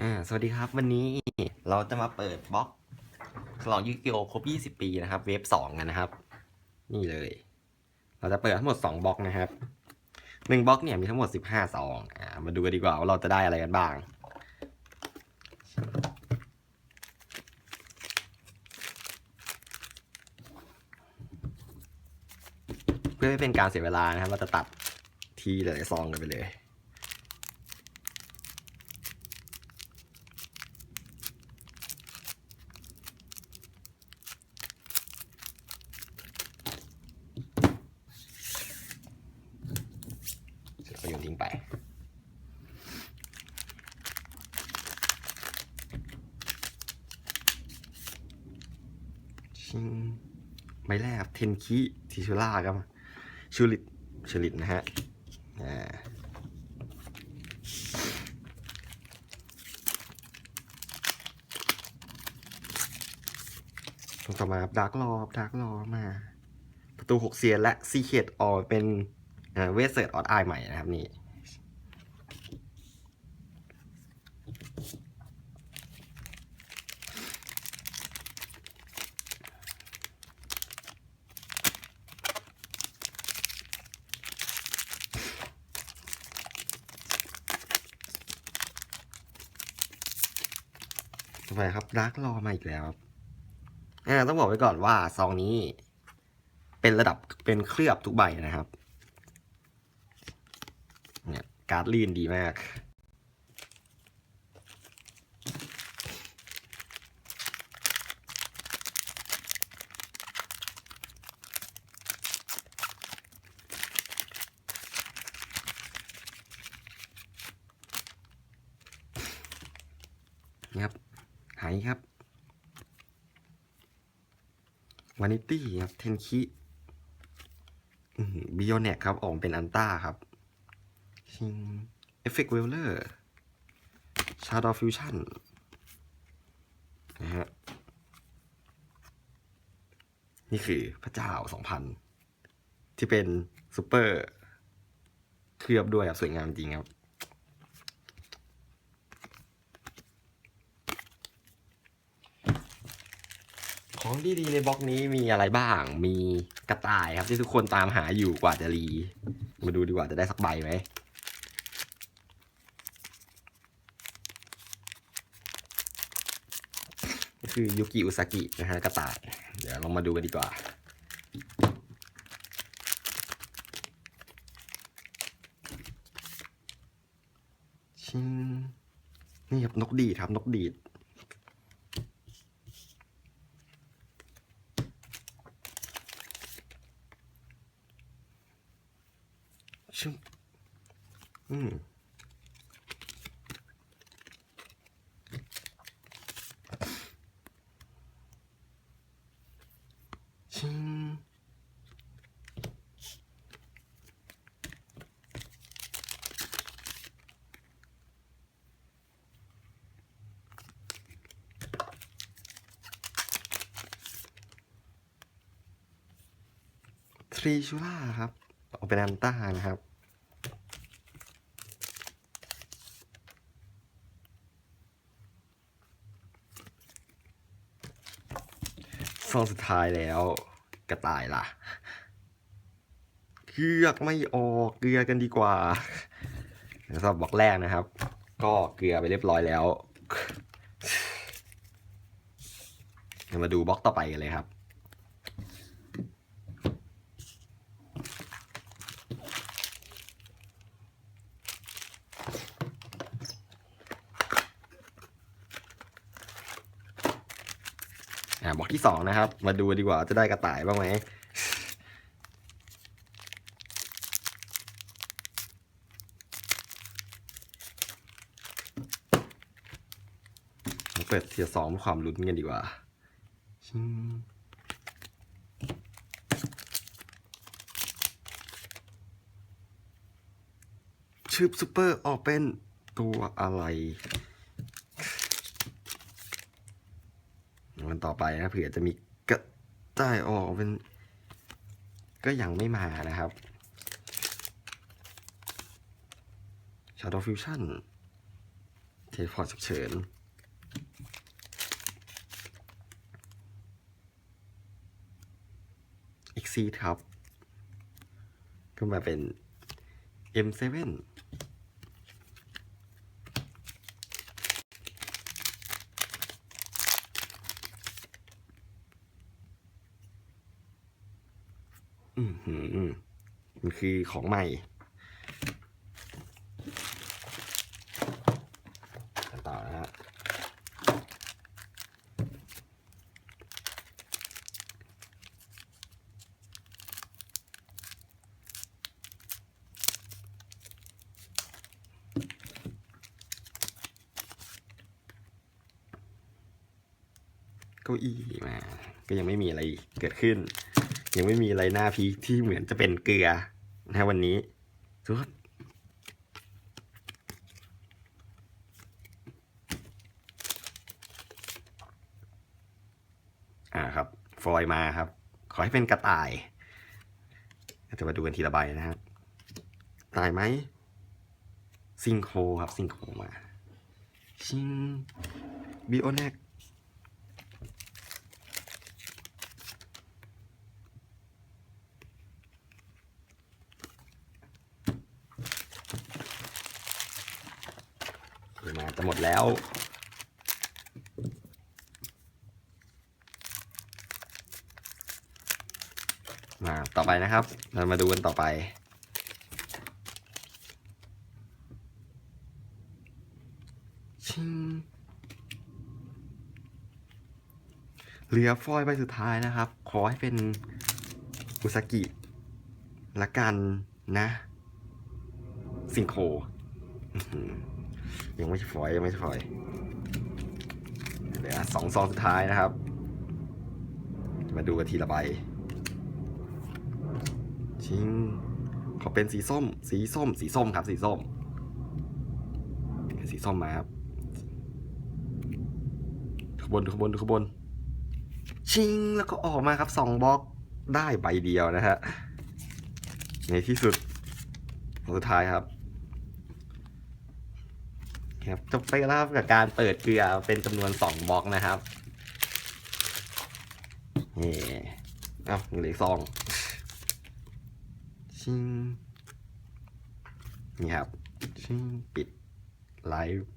อ่าสวัสดีครับวันนี้เราจะมาเปิดบล็อกฉลองยูกิโอครบ 20 ปีนะครับ เวฟสองกันนะครับ นี่เลย เราจะเปิดทั้งหมด 2บล็อกนะครับหนึ่งบล็อกเนี่ยมีทั้งหมด 15ซองอ่ามาดูกันดีกว่าว่าเราจะได้อะไรกันบ้าง เพื่อไม่เป็นการเสียเวลานะครับ เราจะตัดทีหลายซองกันไปเลย เสร็จแล้วก็โยนทิ้ง ไปชิงใบแรกเทนคิทิชูล่าครับชูลิตชูลิตนะฮะอ่าต่อมาดาร์กรอดาร์กรอมา ประตูหกเซียนและซีเคดออเป็นอ่าเวสเซิร์ออดไอใหม่นะครับนี่ ต่อไปครับดาร์กรอมาอีกแล้วครับอ่าต้องบอกไว้ก่อนว่าซองนี้ เป็นระดับเป็นเคลือบทุกใบนะครับ เนี่ยการ์ดลื่นดีมากนะครับ หายครับวานิตี้ครับเทนคิบิโอเนกครับออกเป็นอันต้าครับชิงเอฟเฟกต์เวลเลอร์ชาร์ดอฟิวชั่นนะฮะนี่คือพระเจ้าสองพันที่เป็นซูเปอร์เคลือบด้วยครับสวยงามจริงครับ ของดีๆในบล็อกนี้มีอะไรบ้าง มีกระต่ายครับที่ทุกคนตามหาอยู่กว่าจะรี มาดูดีกว่าจะได้สักใบไหมคือยุกิอุซากินะฮะกระต่าย เดี๋ยวเรามาดูกันดีกว่า ชิงนี่ครับนกดีดครับนกดีด ชุบอืมชิงทรีชูล่าครับ ออกเป็นอันต้านะครับ ซองสุดท้ายแล้วกระต่ายล่ะ เกลือกไม่ออกเกลือกันดีกว่าสำหรับบล็อกแรกนะครับ ก็เกลือไปเรียบร้อยแล้วเรามาดูบล็อกต่อไปกันเลยครับ อกที่สองนะครับ มาดูดีกว่าจะได้กระต่ายบ้างไหมเราเปิดเทียสองเพื่อความลุ้นกันดีกว่าชิงชื่อซูเปอร์ออกเป็นตัวอะไร วัน ต่อไปนะเผื่อจะมีกระต่ายออกเป็น ก็ยังไม่มานะครับ Shadow Fusion เทพอร์ตฉุกเฉิน Exceed ครับก็มาเป็น M7 อืมหืมมันคือของใหม่ต่อนะฮะเก้าอี้มา ก็ยังไม่มีอะไรเกิดขึ้น ยังไม่มีอะไรหน้าพีที่เหมือนจะเป็นเกลือนะวันนี้สุดอ่าครับ ฟอยล์มาครับ ขอให้เป็นกระต่ายจะมาดูกันทีละใบนะครับตายไหมซิงโคครับ ซิงโคมา ชิงบิโอเน็ก จะหมดแล้ว มาต่อไปนะครับ เรามาดูกันต่อไปชิงเหลือฟอยล์ใบสุดท้ายนะครับ ขอให้เป็นอุซากิละกันนะ สิงโค ยังไม่ใช่ฟอยยังไม่ใช่ฟอยเหลือสองซองสุดท้ายนะครับ มาดูกันทีละใบชิงขอเป็นสีส้ม สีส้ม สีส้มครับ สีส้มสีส้มมาครับขบวนขบวนขบวนชิงแล้วก็ออกมาครับสองบล็อกได้ใบเดียวนะฮะในที่สุดสุดท้ายครับ ครับจบไปแล้วครับกับการเปิดเกลือเป็นจำนวนสองบล็อกนะครับนี่เอาเหลืออกซองชิงนี่ครับชิงปิดไลฟ์